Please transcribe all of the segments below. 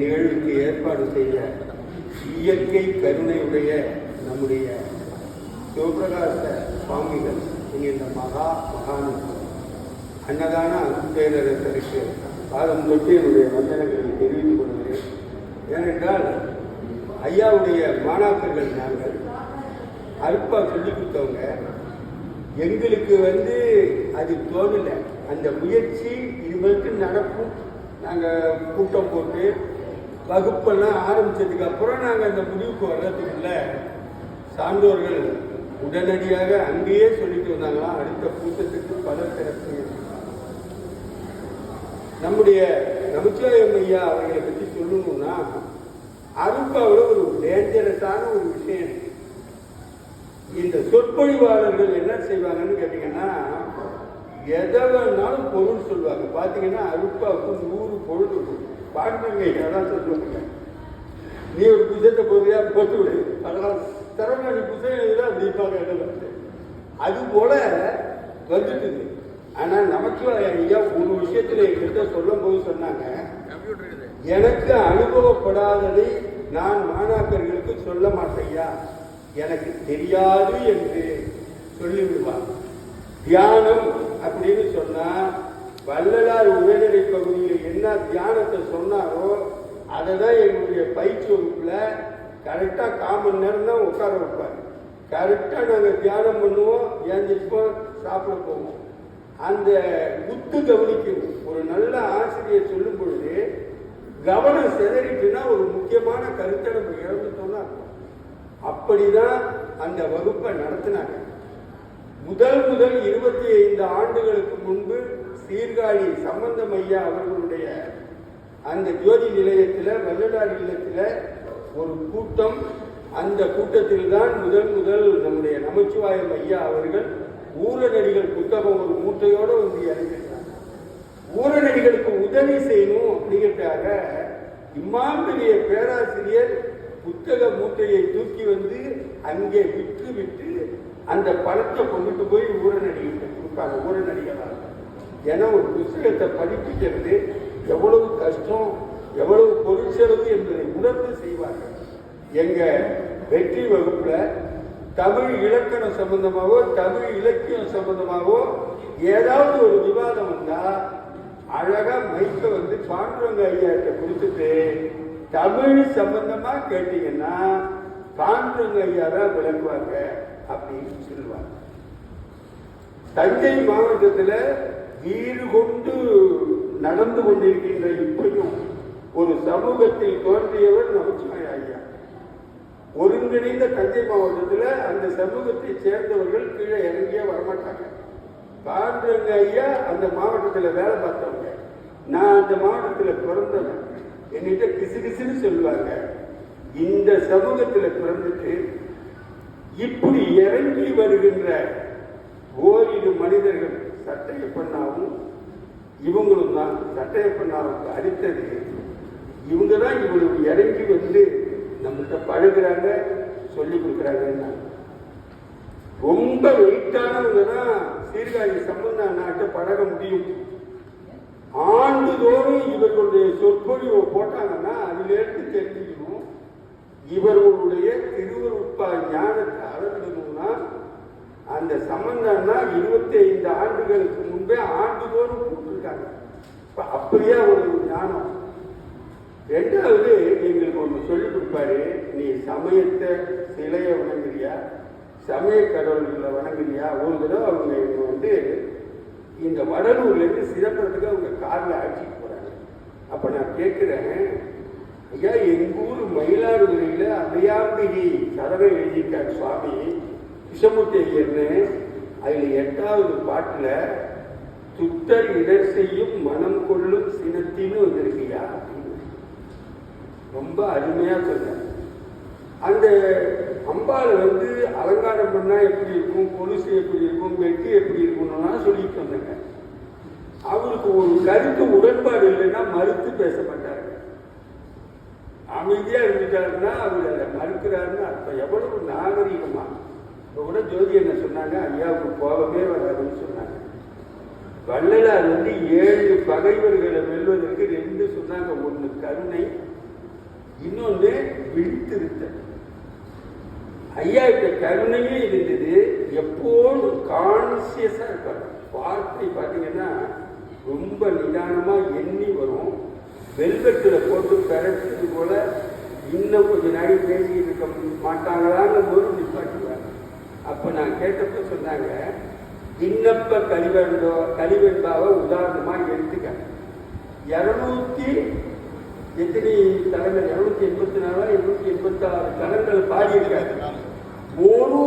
நிகழ்வுக்கு ஏற்பாடு செய்ய இயற்கை கருணையுடைய நம்முடைய சிவபிரகாச சுவாமிகள் இந்த மகா மகானுக்கு அன்னதான அன்பேரரசருக்கு பாதம் தொட்டு என்னுடைய வந்தனங்களை தெரிவித்துக் கொள்கிறேன். ஏனென்றால் ஐயாவுடைய மாணாக்கர்கள் நாங்கள் அற்பா சொல்லிக் கொடுத்தவங்க. எங்களுக்கு வந்து அது தோணலை. அந்த முயற்சி இதுவரைக்கு நடக்கும். நாங்கள் கூட்டம் போட்டு வகுப்பெல்லாம் ஆரம்பித்ததுக்கு அப்புறம் நாங்கள் அந்த முடிவுக்கு வர்றதுக்குள்ள சான்றோர்கள் உடனடியாக அங்கேயே சொல்லிட்டு வந்தாங்களாம் அடுத்த கூட்டத்துக்கு பல சிறப்பு. நம்முடைய நமச்சிவாயம் ஐயா அவர்களை பற்றி சொல்லணும்னா அருப்பாவில் ஒரு டேஞ்சரஸான ஒரு விஷயம். இருக்கு இந்த சொற்பொழிவாளர்கள் என்ன செய்வாங்கன்னு கேட்டீங்கன்னா எதை வேணாலும் பொருள் சொல்லுவாங்க பார்த்தீங்கன்னா அருப்பாவுக்கு நூறு பொருள் இருக்கும். பாடுங்க அதான் சொல்லுவாங்க நீ ஒரு புத்தகத்தை போறியா போட்டு விடு. அதெல்லாம் திறமை நீ புத்தகம் எழுதுல அப்படிப்பாங்க என்ன அது போல வந்துட்டுது. ஆனா நமக்கு ஐயா ஒரு விஷயத்துல என்கிட்ட சொல்லும் போது சொன்னாங்க எனக்கு அனுபவப்படாததை நான் மாணாக்கர்களுக்கு சொல்ல மாட்டேயா எனக்கு தெரியாது என்று சொல்லிவிடுவார். தியானம் அப்படின்னு சொன்னா வள்ளலார் உயர்நிலை பகுதியில் என்ன தியானத்தை சொன்னாரோ அதை தான் என்னுடைய பயிற்சி வகுப்பில் கரெக்டாக காமன் நேரம் தான் உட்கார வைப்பார். கரெக்டாக நாங்கள் தியானம் பண்ணுவோம் ஏந்திருப்போம் சாப்பிட போவோம். அந்த குத்து கவனிக்கும் ஒரு நல்ல ஆசிரியர் சொல்லும் பொழுது கவனம் சிதறிட்டுனா ஒரு முக்கியமான கருத்தை நம்ம இழந்துட்டோம்னா அப்படி அப்படிதான் அந்த வகுப்பை நடத்தினாங்க. முதல் முதல் இருபத்தி ஐந்து ஆண்டுகளுக்கு முன்பு சீர்காழி சம்பந்தம் ஐயா அவர்களுடைய அந்த ஜோதி நிலையத்தில் வள்ளலார் இல்லத்தில் ஒரு கூட்டம். அந்த கூட்டத்தில் தான் முதல் முதல் நம்முடைய நமச்சிவாயம் ஐயா அவர்கள் ஊரநடிகள் புத்தகம் ஒரு மூட்டையோடு வந்து இறங்கிட்டாங்க ஊரநடிகளுக்கு உதவி செய்யணும் அப்படிங்கிறதுக்காக இம்மாம் பெரிய பேராசிரியர் புத்தக மூட்டையை தூக்கி வந்து அங்கே விற்று விட்டு அந்த பணத்தை கொண்டுட்டு போய் ஊரநடிகிட்ட கொடுப்பாங்க ஊரநடிகளாக ஏன்னா ஒரு புத்தகத்தை பதிப்பிக்கிறது எவ்வளவு கஷ்டம் எவ்வளவு பொருள் செலவு என்பதை உணர்ந்து செய்வார்கள். எங்க வெற்றி வகுப்புல தமிழ் இலக்கணம் சம்பந்தமாகவோ தமிழ் இலக்கியம் சம்பந்தமாகவோ ஏதாவது ஒரு விவாதம் வந்தா அழகா மைக்க வந்து பாண்டுரங்க ஐயாட்ட கொடுத்துட்டு தமிழ் சம்பந்தமா கேட்டீங்கன்னா பாண்டுரங்க ஐயா தான் விளங்குவாங்க அப்படின்னு சொல்லுவாங்க. தஞ்சை மாவட்டத்தில் வீடு கொண்டு நடந்து கொண்டிருக்கின்ற இப்பையும் ஒரு சமூகத்தில் தோன்றியவர் நமச்சிவாய ஐயா. ஒருங்கிணைந்த தஞ்சை மாவட்டத்தில் அந்த சமூகத்தை சேர்ந்தவர்கள் கீழே இறங்கியே வரமாட்டாங்க. பாண்டுரங்க ஐயா அந்த மாவட்டத்தில் வேலை பார்த்தவங்க. நான் அந்த மாவட்டத்தில் பிறந்தவன். என்கிட்ட கிசு கிசுன்னு சொல்லுவாங்க. இந்த சமூகத்தில் பிறந்துட்டு இப்படி இறங்கி வருகின்ற ஓரிரு மனிதர்கள் சட்டையப்பண்ணாவும் இவங்களும் தான் சட்டையப்பண்ணாவுக்கு அடித்தது. இவங்க தான் இவ்வளவு இறங்கி வந்து நம்மகிட்ட பழகுறாங்க சொல்லி கொடுக்குறாங்கன்னா ரொம்ப வெயிட்டானவங்க தான் சீர்காழி சம்பந்த நாட்டை பழக முடியும். ஆண்டுதோறும் இவர்களுடைய சொற்பொழிவை போட்டாங்கன்னா அதிலிருந்து தெரிஞ்சுக்கணும். இவர்களுடைய திருவருட்பா ஞானத்தை அளவிடணும்னா அந்த சம்பந்தம்னா இருபத்தி ஐந்து ஆண்டுகளுக்கு முன்பே ஆண்டுதோறும் கூப்பிட்டுருக்காங்க. இப்போ அப்படியே ஒரு ஞானம்? ரெண்டாவது எங்களுக்கு ஒன்று சொல்லி கொடுப்பாரு. நீ சமயத்தை சிலையை வணங்குறியா? சமய கடவுள்களை வணங்குறியா? ஒரு தடவை அவங்க இவங்க வந்து இந்த வடலூர்லேருந்து சிதம்பரத்துக்கு அவங்க காரில் அழைச்சிட்டு போகிறாங்க அப்போ நான் கேட்குறேன் ஐயா எங்கள் ஊர் மயிலாடுதுறையில் அதையாம்பிகை சதவை எழுதியிருக்காரு சுவாமி. விஷமூர்த்தி ஐயர்னு அதில் எட்டாவது பாட்டில் துத்தர் இடர் செய்யும் மனம் கொள்ளும் சினத்தின்னு வந்திருக்கியா அப்படின்னு ரொம்ப அருமையாக சொன்னார் அந்த அம்பாளை வந்து அலங்காரம் பண்ணால் எப்படி இருக்கும் கொலுசு எப்படி இருக்கும் வெட்டி எப்படி இருக்கும்னு சொல்லிட்டு வந்தாங்க. அவருக்கு ஒரு கருத்து உடன்பாடு இல்லைன்னா மறுத்து பேச அமைதியாக இருந்துட்டாருன்னா அவர் அதை மறுக்கிறாருன்னு அர்த்தம். எவ்வளவு நாகரீகமாக இப்போ கூட ஜோதி என்ன சொன்னாங்க ஐயாவுக்கு கோபமே வராதுன்னு சொன்னாங்க. வள்ளலார் வந்து ஏழு பகைவர்களை வெல்வதற்கு ரெண்டு சொன்னாங்க. ஒன்று கருணை இன்னொன்று விழித்திருத்தல். ஐயா கிட்ட கருணையே இருந்தது. எப்போதும் கான்சியஸா இருப்பார். வார்த்தை பார்த்தீங்கன்னா ரொம்ப நிதானமா எண்ணி வரும். வெல்வெட்டில் போட்டு பெறச்சது போல இன்னும் கொஞ்ச நாள் பேசிக்கிட்டு இருக்க மாட்டாங்களான்னு போது நிப்பாட்டுவாங்க அப்ப நான் கேட்டப்ப சொன்னாங்க விண்ணப்ப கழிவெண்டோ கழிவெண்பாவை உதாரணமா எடுத்துக்க இருநூத்தி எத்தனை தலங்கள் இருநூத்தி எண்பத்தி நாலா இருநூத்தி எண்பத்தி ஆறு தலங்கள் பாடியிருக்காரு. ஒரு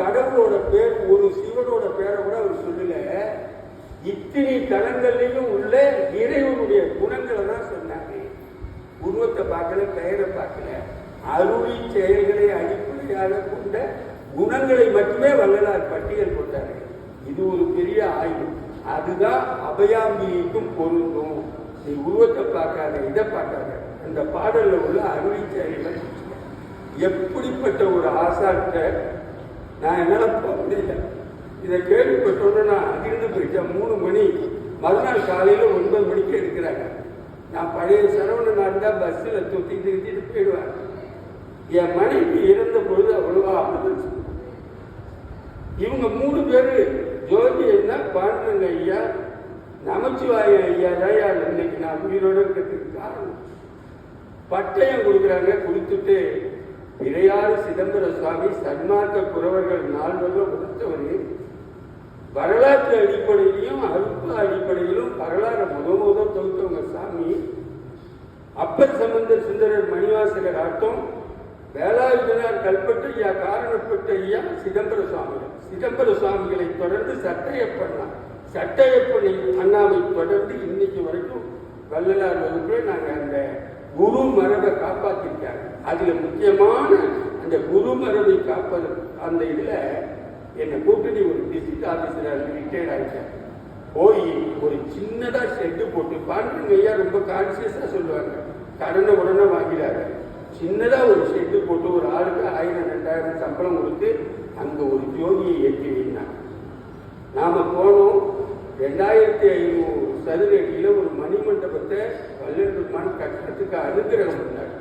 கடவுளோட பேர் ஒரு சிவனோட பேரை கூட அவர் சொல்லல. இத்தனை தலங்கள்லையும் உள்ள இறைவனுடைய குணங்களை தான் சொன்னாங்க உருவத்தை பார்க்கல பெயரை பார்க்கல. அருளி செயல்களை அடிப்படையாக கொண்ட குணங்களை மட்டுமே வள்ளலார் பட்டியல் போட்டாரு இது ஒரு பெரிய ஆய்வு. அதுதான் அபயாம்பிக்கும் பொருந்தும். நீ உருவத்தை பார்க்காத இதை பார்க்காத. அந்த பாடல்ல உள்ள அருளி செயல்களை எப்படிப்பட்ட ஒரு ஆசாட்ட நான் என்னால் போக முடியல. இதை கேள்விப்பட்டோன்னு நான் அதிர்ந்து போயிட்டேன் மூணு மணி. மறுநாள் காலையில் ஒன்பது மணிக்கு எடுக்கிறாங்க. நான் பழைய சரவணனா தான் பஸ்ஸில் தொத்தி திருத்திட்டு போயிடுவேன். என் மனைவி இறந்த இவங்க மூணு பேரு ஜோதி என்ன பாண்டன் ஐயா நமச்சிவாய ஐயா தான் இன்னைக்கு நான் உயிரோட இருக்கிறதுக்கு காரணம். பட்டயம் கொடுக்குறாங்க கொடுத்துட்டு இறையாறு சிதம்பர சுவாமி சன்மார்க்க குறவர்கள் நால்வரில் கொடுத்தவர் வரலாற்று அடிப்படையிலும் அல்ப அடிப்படையிலும் வரலாறு முத முத தொகுத்தவங்க சாமி அப்பர் சம்பந்த சுந்தரர் மணிவாசகர் ஆட்டம் வேலாயுதனார் கல்பட்டு ஐயா காரணப்பட்ட ஐயா சிதம்பர சுவாமிகள் சிதம்பர சுவாமிகளை தொடர்ந்து சட்டையப்பண்ணா சட்டையப்பனை அண்ணாவை தொடர்ந்து இன்னைக்கு வரைக்கும் வள்ளலார் வகுப்புல நாங்கள் அந்த குரு மரபை காப்பாத்திருக்காங்க அதுல முக்கியமான அந்த குரு மரபை காப்பது அந்த இதுல என்னை கூட்டணி ஒரு டிஸ்ட்ரிக்ட் ஆபீசர் ரிட்டையர்ட் ஆயிட்டேன் போய் ஒரு சின்னதா ஷெட்டு போட்டு பாண்டுங்க ஐயா ரொம்ப கான்சியஸா சொல்லுவாங்க. கடனை உடனே வாங்கிடாரு சின்னதாக ஒரு ஷெட்டு போட்டு ஒரு ஆளுக்கு ஆயிரம் ரெண்டாயிரம் சம்பளம் கொடுத்து அங்கே ஒரு ஜோதியை ஏற்றி வைனாங்க நாம் போனோம். ரெண்டாயிரத்தி ஐநூறு சதுரடியில் ஒரு மணிமண்டபத்தை பன்னெண்டு மண் கட்டணத்துக்கு அனுகிரகம் பண்ணார்.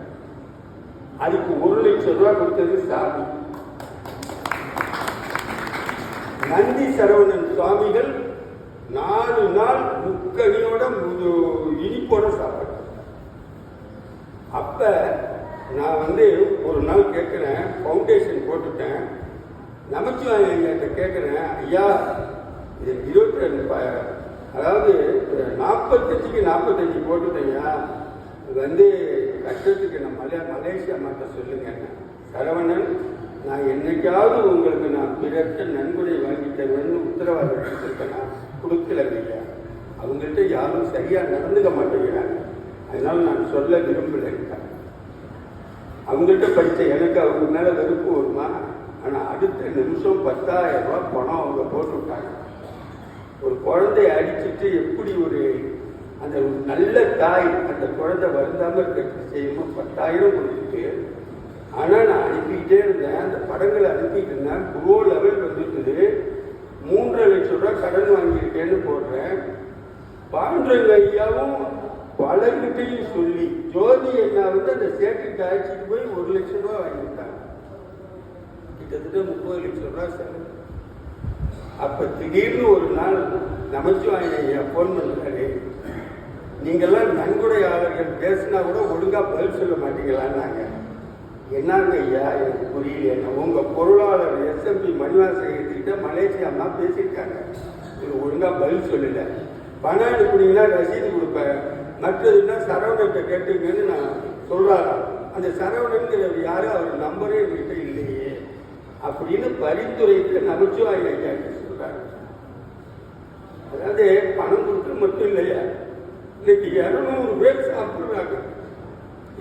அதுக்கு ஒரு லட்சம் ரூபா கொடுத்தது சாமி. நந்தி சரவணன் சுவாமிகள் நாலு நாள் முக்கடியோட இனிப்போட சாப்பிட்டேன் அப்ப நான் வந்து ஒரு நாள் கேட்குறேன் ஃபவுண்டேஷன் போட்டுட்டேன். நமச்சிவாய கேட்குறேன் ஐயா இது இருபத்தி ரெண்டு அதாவது நாற்பத்தஞ்சுக்கு நாற்பத்தஞ்சு போட்டுட்டேன்யா இது வந்து கஷ்டத்துக்கு நான் மலையா மலேசியா மாட்ட சொல்லுங்க சரவணன் நான் என்னைக்காவது உங்களுக்கு நான் பிறத்த நன்கொடை வாங்கி தருவேன்னு உத்தரவாதம் கொடுத்துருக்கேனா. கொடுக்கல ஐயா. அவங்கள்ட்ட யாரும் சரியாக நடந்துக்க மாட்டேங்கிறாங்க. அதனால் நான் சொல்ல விரும்பலைங்க அவங்கள்ட்ட படித்த எனக்கு அவங்க மேலே வெறுப்பு வருமா? ஆனால் அடுத்த நிமிஷம் பத்தாயிரம் ரூபா பணம் அவங்க போட்டு விட்டாங்க ஒரு குழந்தைய அடிச்சுட்டு எப்படி ஒரு அந்த நல்ல தாய் அந்த குழந்தை வருந்தாமல் இருக்கிறதுக்கு செய்யுமோ? பத்தாயிரம் கொடுத்துட்டு ஆனால் நான் அனுப்பிக்கிட்டே இருந்தேன். அந்த படங்களை அனுப்பிட்டு இருந்தேன். ப்ரோ லெவல் வந்துட்டுது. மூன்றரை லட்சம் ரூபா கடன் வாங்கியிருக்கேன்னு போடுறேன். பாண்டுரங்க ஐயாவும் பலர்கிட்டையும் சொல்லி ஜோதி என்ன வந்து அந்த சேட்டுக்கு அழைச்சிட்டு போய் ஒரு லட்சம் ரூபாய் வாங்கிட்டாங்க. கிட்டத்தட்ட முப்பது லட்சம் ரூபாய் செலவு. அப்ப திடீர்னு ஒரு நாள் நமச்சிவாயன் ஐயா போன் பண்றாரு. நீங்கெல்லாம் நன்கொடையாளர்கள் பேசினா கூட ஒழுங்கா பதில் சொல்ல மாட்டீங்களான்னாங்க. என்னங்க ஐயா எனக்கு புரியல உங்க பொருளாளர் எஸ்எம்பி மணிவாசகிட்ட மலேசியா அம்மா பேசியிருக்காங்க இது ஒழுங்கா பதில் சொல்லல. பணம் அனுப்புனீங்கன்னா ரசீது கொடுப்பேன். மற்றதுன்னா சரவணத்தை கேட்டுங்கன்னு நான் சொல்றாராம் அந்த சரவணங்கிறவர் யாரும் அவர் நம்பரே என்கிட்ட இல்லையே. அப்படின்னு பரிந்துரைக்க நமச்சிவாய ஐயா சொல்கிறாங்க அதாவது பணம் கொடுத்து மட்டும் இல்லையா? இன்னைக்கு இரநூறு பேர் சாப்பிடுறாங்க.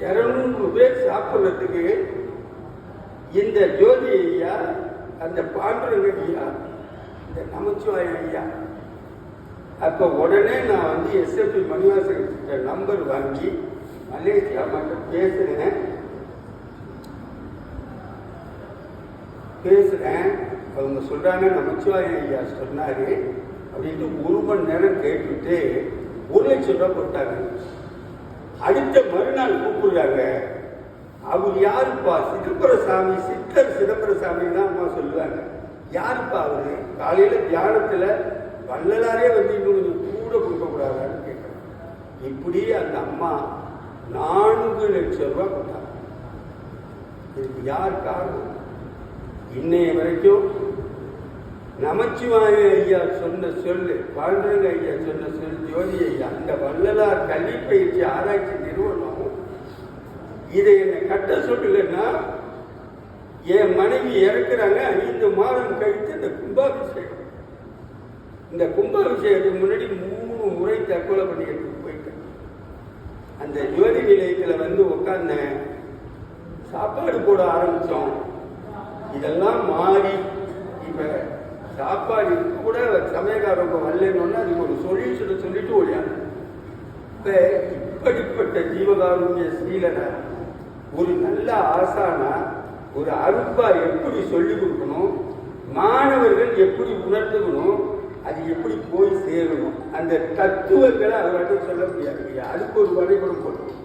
இரநூறு பேர் சாப்பிட்றதுக்கு இந்த ஜோதி ஐயா அந்த பாண்டுரங்க ஐயா இந்த நமச்சிவாய் ஐயா அப்போ உடனே நான் வந்து எஸ்எம்பி மணிவாசகிட்ட நம்பர் வாங்கி மலேசியா மட்டும் பேசுகிறேன் பேசுகிறேன் அவங்க சொல்கிறாங்க நமச்சிவாய ஐயா சொன்னார் அப்படின்ட்டு ஒரு மணி நேரம் கேட்டுட்டு ஒரு லட்சம் ரூபா கொடுத்தாங்க. அடுத்த மறுநாள் கூப்பிடுறாங்க. அவர் யாருப்பா? சிதம்பரசாமி சித்தர் சிதம்பரசாமி தான் அம்மா சொல்லுவாங்க. யாருப்பா அவரு? காலையில் தியானத்தில் வள்ளலாரே வந்து இன்னும் கூட கொடுக்கக்கூடாதான்னு கூடாதான்னு இப்படி அந்த அம்மா நான்கு லட்சம் ரூபாய் கொடுத்தாங்க. இதுக்கு யார் காரணம்? இன்னைய வரைக்கும் நமச்சிவாய ஐயா சொன்ன சொல்லு பாண்டுரங்க ஐயா சொன்ன சொல் ஜோதி ஐயா அந்த வள்ளலார் கல்வி பயிற்சி ஆராய்ச்சி நிறுவனம் இதை என்னை கட்ட சொல்லலைன்னா என் மனைவி இறக்குறாங்க ஐந்து மாதம் கழித்து இந்த கும்பாபிஷேகம். இந்த கும்பாபிஷேகத்துக்கு முன்னாடி மூணு முறை தற்கொலை பண்ணிக்கிட்டு போயிட்டேன். அந்த ஜோதி நிலையத்தில் வந்து உட்கார்ந்த சாப்பாடு போட ஆரம்பித்தோம் இதெல்லாம் மாறி இப்போ சாப்பாடு கூட சமயக்காரங்க வரலன்னு அதுக்கு ஒரு சொல்யூஷனை சொல்லிட்டு ஓடியாங்க இப்போ இப்படிப்பட்ட ஜீவகாருண்ய ஸ்ரீலனை ஒரு நல்ல ஆசானா ஒரு அருப்பா எப்படி சொல்லிக் கொடுக்கணும் மாணவர்கள் எப்படி உணர்த்துக்கணும் அது எப்படி போய் சேரணும் அந்த தத்துவங்களை அவர்கிட்ட சொல்ல முடியாது. இல்லையா? அதுக்கு ஒரு வரைபடம் போட்டு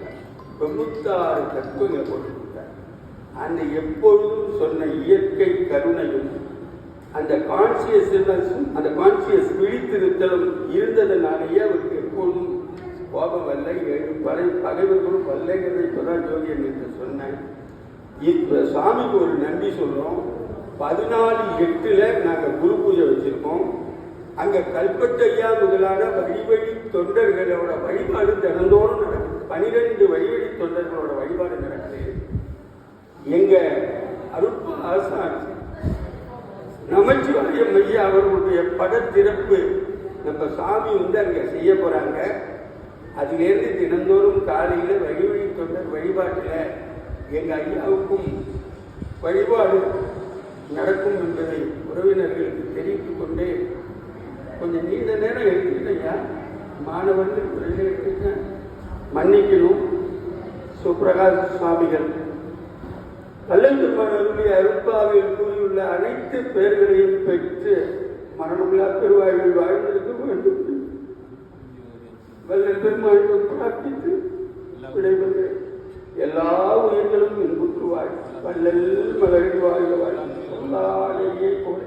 தொண்ணூத்தாறு தத்துவங்களை போட்டு அந்த எப்பொழுதும் சொன்ன இயற்கை கருணையும் அந்த கான்சியஸ்னஸும் அந்த கான்சியஸ் விழித்திருத்தலும் இருந்ததுனாலேயே அவருக்கு எப்பொழுதும் கோபம் வரல ஏழு படை பகைவர்களும் வரலைங்கிறத இப்பதான் ஜோதி என்று சொன்னேன் இப்போ சாமிக்கு ஒரு நன்றி சொல்கிறோம் பதினாலு எட்டில் நாங்கள் குரு பூஜை வச்சுருக்கோம். அங்க கல்பட்டையா முதலான வழிவழி தொண்டர்களோட வழிபாடு தினந்தோறும் நடக்குது. பனிரெண்டு வழிவழி தொண்டர்களோட வழிபாடு நடக்குது. எங்க அருட்பா ஆசாட்சி நமச்சிவாயம் ஐயா அவர்களுடைய படத்திறப்பு நம்ம சாமி வந்து அங்க செய்ய போறாங்க. அதிலிருந்து தினந்தோறும் காலையில வழிவழி தொண்டர் வழிபாட்டில் எங்க ஐயாவுக்கும் வழிபாடு நடக்கும் என்பதை உறவினர்களுக்கு தெரிவித்துக் கொண்டு கொஞ்சம் நீண்ட நேரம் எடுத்துக்கிட்டீங்க. மாணவர்கள் குறைய எடுத்துக்க மன்னிக்கணும். சுப்பிரகாஷ் சுவாமிகள் கல்லந்தருடைய அருப்பாவில் கூறியுள்ள அனைத்து பெயர்களையும் பெற்று மரணமில்லா பெருவாயில் வாழ்ந்திருக்க வேண்டும். வல்ல பெருமாளும் பிரார்த்தித்து விடைபெறு எல்லா உயிர்களும் இன்புற்று வாழ் வல்லல் மலரில் வாழ்க வாழ் போல